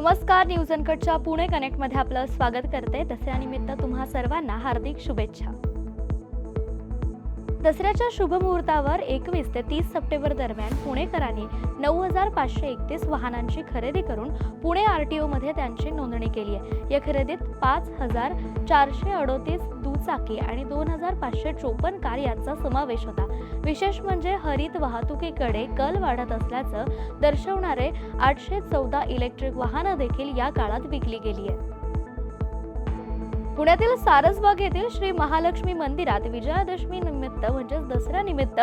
नमस्कार न्यूज अनकटच्या पुणे कनेक्टमध्ये आपलं स्वागत करते. दसऱ्यानिमित्त तुम्हा सर्वांना हार्दिक शुभेच्छा. दसऱ्याच्या शुभ मुहूर्तावर एकवीस ते तीस सप्टेंबर दरम्यान पुणेकरांनी नऊ हजार पाचशे एकतीस वाहनांची खरेदी करून पुणे आर टी ओमध्ये त्यांची नोंदणी केली आहे. या खरेदीत पाच हजार चारशे अडोतीस दुचाकी आणि दोन हजार पाचशे चोपन्न कार यांचा समावेश होता. विशेष म्हणजे हरित वाहतुकीकडे कल वाढत असल्याचं दर्शवणारे आठशे चौदा इलेक्ट्रिक वाहनं देखील या काळात विकली गेली आहेत. पुण्यातील सारसबाग येथील श्री महालक्ष्मी मंदिरात विजयादशमी निमित्त म्हणजेच दसऱ्यानिमित्त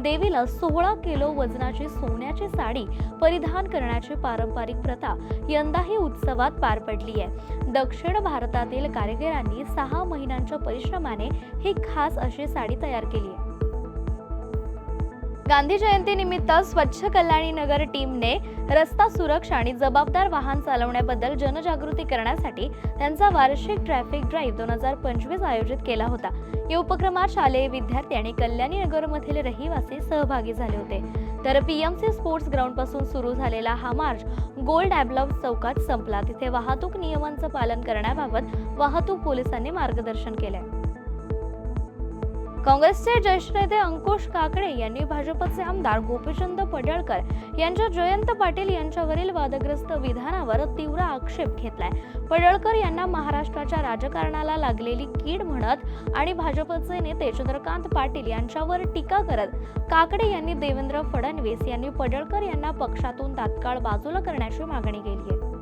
देवीला सोळा किलो वजनाची सोन्याची साडी परिधान करण्याची पारंपरिक प्रथा यंदाही उत्सवात पार पडली आहे. दक्षिण भारतातील कारागिरांनी सहा महिन्यांच्या परिश्रमाने ही खास अशी साडी तयार केली आहे. गांधी जयंतीनिमित्त स्वच्छ कल्याणी नगर टीमने रस्ता सुरक्षा आणि जबाबदार वाहन चालवण्याबद्दल जनजागृती करण्यासाठी त्यांचा वार्षिक ट्रॅफिक ड्राईव्ह दोन हजार पंचवीस आयोजित केला होता. या उपक्रमात शालेय विद्यार्थी आणि कल्याणी नगरमधील रहिवासी सहभागी झाले होते. तर पीएमसी स्पोर्ट्स ग्राउंडपासून सुरू झालेला हा मार्च गोल्ड ॲबलॉव चौकात संपला. तिथे वाहतूक नियमांचं पालन करण्याबाबत वाहतूक पोलिसांनी मार्गदर्शन केलंय. काँग्रेसचे ज्येष्ठ नेते अंकुश काकडे यांनी भाजपचे आमदार गोपीचंद पडळकर यांच्या जयंत पाटील यांच्यावरील वादग्रस्त विधानावर तीव्र आक्षेप घेतलाय. पडळकर यांना महाराष्ट्राच्या राजकारणाला लागलेली कीड म्हणत आणि भाजपचे नेते चंद्रकांत पाटील यांच्यावर टीका करत काकडे यांनी देवेंद्र फडणवीस यांनी पडळकर यांना पक्षातून तात्काळ बाजूला करण्याची मागणी केली आहे.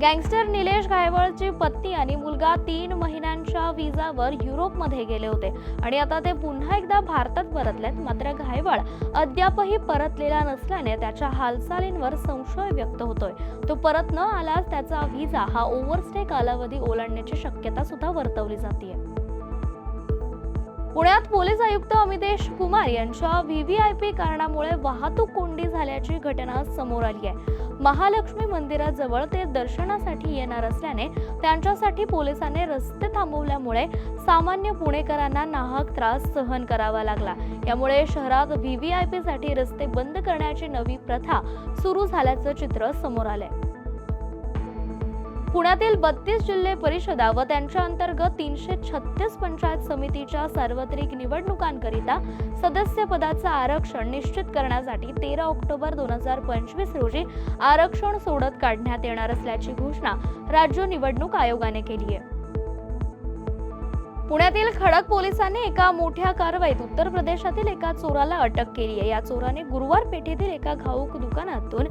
गँगस्टर निलेश गायवळची पत्नी आणि मुलगा तीन महिन्यांच्या विजावर युरोपमध्ये गेले होते. आणि आता ते पुन्हा एकदा भारतात परतलेत. मात्र गायवळ अद्यापही परतलेला नसल्याने त्याच्या हालचालींवर संशय व्यक्त होतोय. तो परत न आल्यास त्याचा व्हिसा हा ओव्हरस्टे कालावधी ओलांडण्याची शक्यता सुद्धा वर्तवली जाते पुण्यात पोलीस आयुक्त अमितेश कुमार यांच्या व्हीव्हीआयपी कारणामुळे वाहतूक कोंडी झाल्याची घटना समोर आली आहे. महालक्ष्मी मंदिराजवळ ते दर्शनासाठी येणार असल्याने त्यांच्यासाठी पोलिसांनी रस्ते थांबवल्यामुळे सामान्य पुणेकरांना नाहक त्रास सहन करावा लागला. यामुळे शहरात व्ही व्ही आयसाठी रस्ते बंद करण्याची नवी प्रथा सुरू झाल्याचं चित्र समोर आलंय. पुण्यातील बत्तीस जिल्हे परिषदा व त्यांच्या अंतर्गत तीनशे छत्तीस पंचायत समितीच्या सार्वत्रिक निवडणुकांकरिता सदस्य पदाचं आरक्षण निश्चित करण्यासाठी तेरा ऑक्टोबर दोन हजार पंचवीस रोजी आरक्षण सोडत काढण्यात येणार असल्याची घोषणा राज्य निवडणूक आयोगाने केली आहे. पुण्यातील खडक पोलिसांनी एका मोठ्या कारवाईत उत्तर प्रदेशातील एका चोराला अटक केली आहे. या चोराने गुरुवार पेठेतील एका घाऊक दुकानातून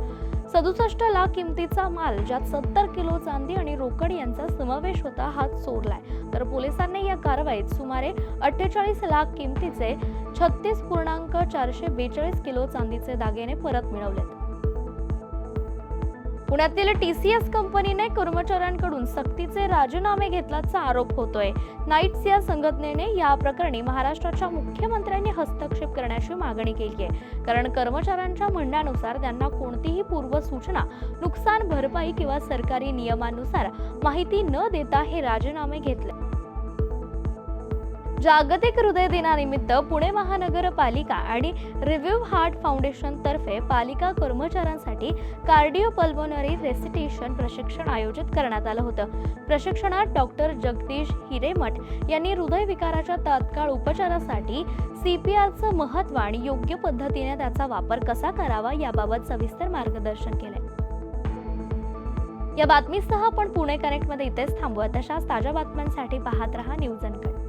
सदुसष्ट लाख किमतीचा माल ज्यात सत्तर किलो चांदी आणि रोकड यांचा समावेश होता हा चोरलाय. तर पोलिसांनी या कारवाईत सुमारे अठ्ठेचाळीस लाख किमतीचे छत्तीस पूर्णांक चारशे बेचाळीस किलो चांदीचे दागिने परत मिळवले पुण्यातील टी सी एस कंपनीने कर्मचाऱ्यांकडून सक्तीचे राजीनामे घेतल्याचा आरोप होतोय. नाईट्स या संघटनेने या प्रकरणी महाराष्ट्राच्या मुख्यमंत्र्यांनी हस्तक्षेप करण्याची मागणी केली आहे कारण कर्मचाऱ्यांच्या म्हणण्यानुसार त्यांना कोणतीही पूर्व सूचना नुकसान भरपाई किंवा सरकारी नियमानुसार माहिती न देता हे राजीनामे घेतले. जागतिक हृदय दिनानिमित्त पुणे महानगरपालिका आणि रिव्ह्यू हार्ट फाउंडेशन तर्फे पालिका कर्मचाऱ्यांसाठी कार्डिओ पल्मोनरी रेसिटेशन प्रशिक्षण आयोजित करण्यात आलं होतं. प्रशिक्षणात डॉक्टर जगदीश हिरेमठ यांनी हृदयविकाराच्या तात्काळ उपचारासाठी सी पी आरचं महत्त्व आणि योग्य पद्धतीने त्याचा वापर कसा करावा याबाबत सविस्तर मार्गदर्शन केले या बातमीसह आपण पुणे कनेक्टमध्ये इथेच थांबूया. तशाच ताज्या बातम्यांसाठी पाहत रहा न्यूज अनकट.